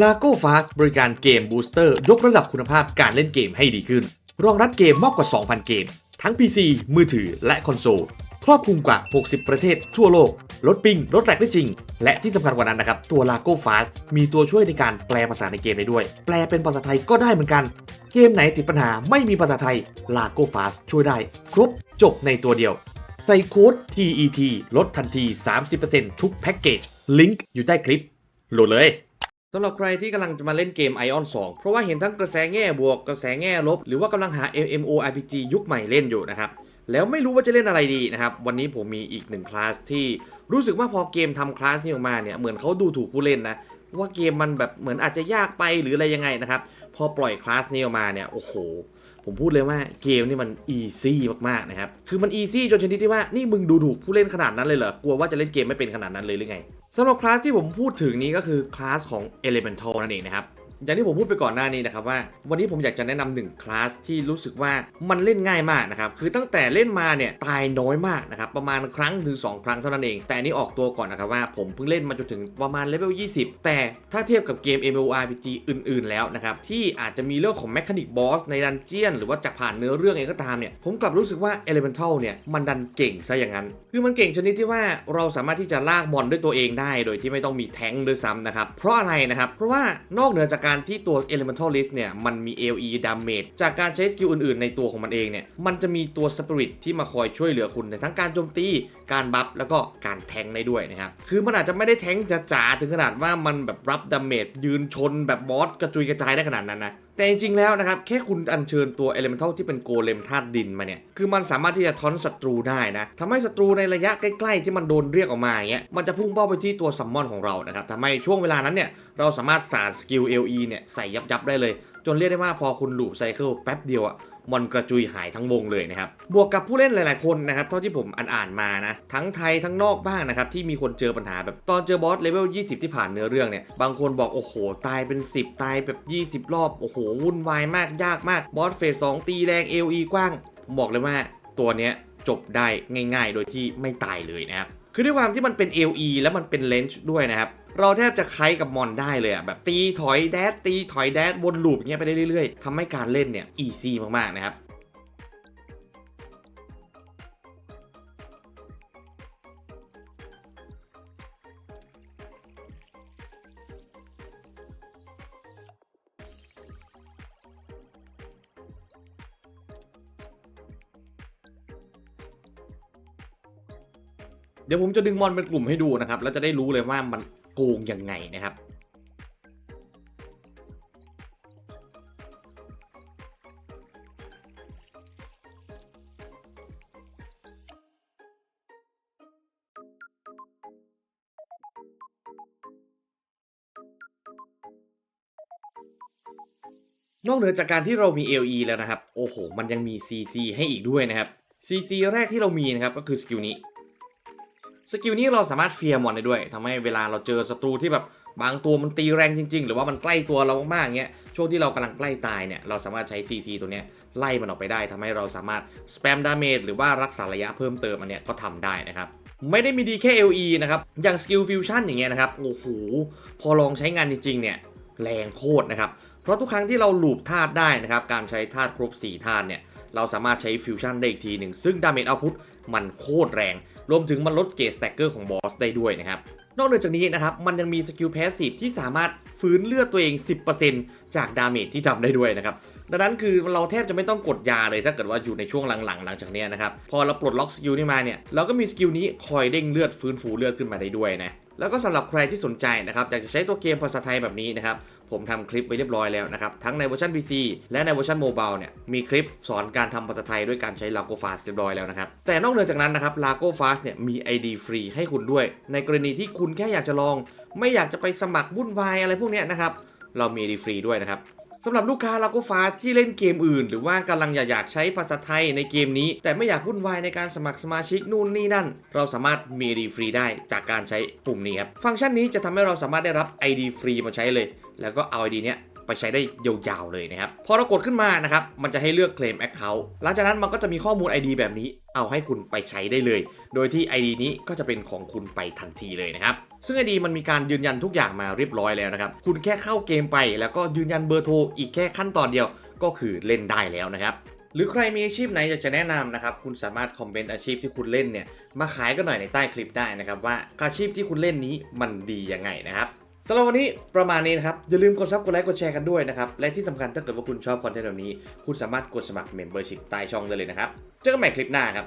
l a g o Fast บริการเกมบูสเตอร์ยกระดับคุณภาพการเล่นเกมให้ดีขึ้น รองรับเกมมากกว่า 2,000 เกม ทั้ง PC มือถือและคอนโซล ครอบคลุมกว่า 60 ประเทศทั่วโลก ลดปิง ลดแลกได้จริง และที่สำคัญกว่านั้นนะครับ ตัว l a g o Fast มีตัวช่วยในการแปลภาษาในเกมได้ด้วย แปลเป็นภาษาไทยก็ได้เหมือนกัน เกมไหนติดปัญหาไม่มีภาษาไทย l a g o Fast ช่วยได้ ครบจบในตัวเดียว ใส่โค้ด TET ลดทันที 30%ทุกแพ็กเกจ ลิงก์อยู่ใต้คลิป โหลดเลย สำหรับใครที่กำลังจะมาเล่นเกม Ion 2 เพราะว่าเห็นทั้งกระแสแง่บวกกระแสแง่ลบ หรือว่ากำลังหา MMORPG ยุคใหม่เล่นอยู่นะครับ แล้วไม่รู้ว่าจะเล่นอะไรดีนะครับ วันนี้ผมมีอีกหนึ่งคลาสที่รู้สึกว่าพอเกมทำคลาสนี้ออกมาเนี่ย เหมือนเขาดูถูกผู้เล่นนะ ว่าเกมมันแบบเหมือนอาจจะยากไปหรืออะไรยังไงนะครับ พอปล่อยคลาสนี้ออกมาเนี่ย โอ้โห ผมพูดเลยว่าเกมนี่มันอีซี่มากๆนะครับ คือมันอีซี่จนชนิดที่ว่า นี่มึงดูถูกผู้เล่นขนาดนั้นเลยเหรอ กลัวว่าจะเล่นเกมไม่เป็นขนาดนั้นเลยหรือไงสำหรับคลาสที่ผมพูดถึงนี้ก็คือคลาสของ Elemental นั่นเองนะครับ อย่างที่ผมพูดไปก่อนหน้านี้นะครับว่า วันนี้ผมอยากจะแนะนำหนึ่งคลาสที่รู้สึกว่ามันเล่นง่ายมากนะครับ คือตั้งแต่เล่นมาเนี่ยตายน้อยมากนะครับ ประมาณครั้งถึง2ครั้งเท่านั้นเอง แต่นี้ออกตัวก่อนนะครับว่าผมเพิ่งเล่นมาจนถึงประมาณเลเวล 20 แต่ถ้าเทียบกับเกม MMORPG อื่น ๆ แล้วนะครับ ที่อาจจะมีเรื่องของแมคานิกบอสในดันเจียน หรือว่าจะผ่านเนื้อเรื่องเองก็ตามเนี่ยผมกลับรู้สึกว่า Elemental เนี่ยมันดันเก่งซะอย่างนั้น คือมันเก่งชนิดที่ว่าเราสามารถที่จะลากมอนด้วยตัวเองได้ โดยที่ไม่ต้องมีแท้งค์ด้วยซ้ำนะครับเพราะอะไรนะครับเพราะว่านอกเหนือจากการการที่ตัว Elemental List เนี่ย มันมี AoE damage จากการใช้สกิลอื่นๆ ในตัวของมันเองเนี่ย มันจะมีตัว Spirit ที่มาคอยช่วยเหลือคุณในทั้งการโจมตี การบัฟ แล้วก็การแทงได้ด้วยนะครับ คือมันอาจจะไม่ได้แทงจ๋าๆถึงขนาดว่ามันแบบรับดาเมจยืนชนแบบบอสกระจุยกระจายได้ขนาดนั้นนะแต่จริงๆแล้วนะครับแค่คุณอัญเชิญตัวเอเลเมนทัลที่เป็นโกเลมธาตุดินมาเนี่ยคือมันสามารถที่จะทอนศัตรูได้นะทำให้ศัตรูในระยะใกล้ๆ ที่มันโดนเรียกออกมาเงี้ยมันจะพุ่งเป้าไปที่ตัวซัมมอนของเรานะครับทำให้ช่วงเวลานั้นเนี่ยเราสามารถสาดสกิล LE เนี่ยใส่ยับๆได้เลย จนเรียกได้ว่าพอคุณลูปไซเคิลแป๊บเดียวอะ มอนกระจุยหายทั้งวงเลยนะครับ บวกกับผู้เล่นหลาย ๆ คนนะครับ เท่าที่ผมอ่านๆมานะ ทั้งไทยทั้งนอกบ้างนะครับ ที่มีคนเจอปัญหาแบบตอนเจอบอสเลเวล 20 ที่ผ่านเนื้อเรื่องเนี่ย บางคนบอกโอ้โห ตายเป็น 10 ตายแบบ 20 รอบ โอ้โห วุ่นวายมาก ยากมาก บอสเฟส2ตีแรง LE กว้างผมบอกเลยว่าตัวเนี้ยจบได้ง่าย ๆ โดยที่ไม่ตายเลยนะครับ คือด้วยความที่มันเป็น LE แล้วมันเป็นเลนจ์ด้วยนะครับ เราแทบจะคล้กับมอนได้เลยอะแบบตีถอยแดดตีถอยแดดวนลูปอย่างเงี้ยไปได้เรื่อยๆทำให้การเล่นเนี่ยอีซี่มากๆนะครับเดี๋ยวผมจะดึงมอนเป็นกลุ่มให้ดูนะครับ แล้วจะได้รู้เลยว่ามัน โกงยังไงนะครับนอกเหนือจากการที่เรามี LE แล้วนะครับ โอ้โห มันยังมี CC ให้อีกด้วยนะครับ CC แรกที่เรามีนะครับ ก็คือสกิลนี้ สกิลนี้เราสามารถเฟียร์มอนได้ด้วยทำให้เวลาเราเจอศัตรูที่แบบบางตัวมันตีแรงจริง ๆ หรือว่ามันใกล้ตัวเรามากๆเงี้ยช่วงที่เรากำลังใกล้ตายเนี่ยเราสามารถใช้ CC ตัวเนี้ยไล่มันออกไปได้ทำให้เราสามารถสแปมดาเมจหรือว่ารักษาระยะเพิ่มเติมอันเนี้ยก็ทำได้นะครับไม่ได้มีดีแค่ LE นะครับ อย่างสกิลฟิวชั่นอย่างเงี้ยนะครับ โอ้โห พอลองใช้งานจริงๆเนี่ย แรงโคตรนะครับ เพราะทุกครั้งที่เราลูปธาตุได้นะครับ การใช้ธาตุครบ 4 ธาตุเนี่ย เราสามารถใช้ฟิวชั่นได้อีกทีหนึ่ง ซึ่งดาเมจเอาพุทมันโคตรแรง รวมถึงมันลดเกจสแต็กเกอร์ของบอสได้ด้วยนะครับ นอกเหนือจากนี้นะครับ มันยังมีสกิลแพสซีฟที่สามารถฟื้นเลือดตัวเอง 10%จากดาเมจที่ทำได้ด้วยนะครับดังนั้นคือเราแทบจะไม่ต้องกดยาเลยถ้าเกิดว่าอยู่ในช่วงหลังๆ หลังจากเนี้ยนะครับ พอเราปลดล็อกสกิลนี้มาเนี่ยเราก็มีสกิลนี้คอยเด้งเลือดฟื้นฟูเลือดขึ้นมาได้ด้วยนะแล้วก็สำหรับใครที่สนใจนะครับอยากจะใช้ตัวเกมภาษาไทยแบบนี้นะครับ ผมทำคลิปไปเรียบร้อยแล้วนะครับ ทั้งในเวอร์ชัน PC และในเวอร์ชันโมบายเนี่ยมีคลิปสอนการทำภาษาไทยด้วยการใช้ Lago Fast เรียบร้อยแล้วนะครับ แต่นอกเหนือจากนั้นนะครับ Lago Fast เนี่ยมี ID ฟรีให้คุณด้วย ในกรณีที่คุณแค่อยากจะลอง ไม่อยากจะไปสมัครวุ่นวายอะไรพวกนี้นะครับเรามี ID ฟรีด้วยนะครับ สำหรับลูกค้าลาโกฟาสที่เล่นเกมอื่น หรือว่ากำลังอยากอยากใช้ภาษาไทยในเกมนี้ แต่ไม่อยากวุ่นวายในการสมัครสมาชิกนู่นนี่นั่น เราสามารถมี ID ฟรีได้จากการใช้ปุ่มนี้ครับ ฟังก์ชันนี้จะทำให้เราสามารถได้รับ ID ฟรีมาใช้เลย แล้วก็เอา ID เนี้ย ใช้ได้ยาวๆเลยนะครับ พอเรากดขึ้นมานะครับ มันจะให้เลือก claim account หลังจากนั้นมันก็จะมีข้อมูล ID แบบนี้ เอาให้คุณไปใช้ได้เลย โดยที่ ID นี้ก็จะเป็นของคุณไปทันทีเลยนะครับ ซึ่ง ID มันมีการยืนยันทุกอย่างมาเรียบร้อยแล้วนะครับ คุณแค่เข้าเกมไป แล้วก็ยืนยันเบอร์โทรอีกแค่ขั้นตอนเดียว ก็คือเล่นได้แล้วนะครับหรือใครมีอาชีพไหนอยากจะแนะนำนะครับ คุณสามารถคอมเมนต์อาชีพที่คุณเล่นเนี่ย มาขายกันหน่อยในใต้คลิปได้นะครับ ว่าอาชีพที่คุณเล่นนี้มันดียังไงนะครับ สำหรับวันนี้ประมาณนี้นะครับ อย่าลืมกดซับกดไลค์กดแชร์กันด้วยนะครับ และที่สำคัญถ้าเกิดว่าคุณชอบคอนเทนต์แบบนี้ คุณสามารถกดสมัครเมมเบอร์ชิพใต้ช่องได้เลยนะครับ เจอกันใหม่คลิปหน้าครับ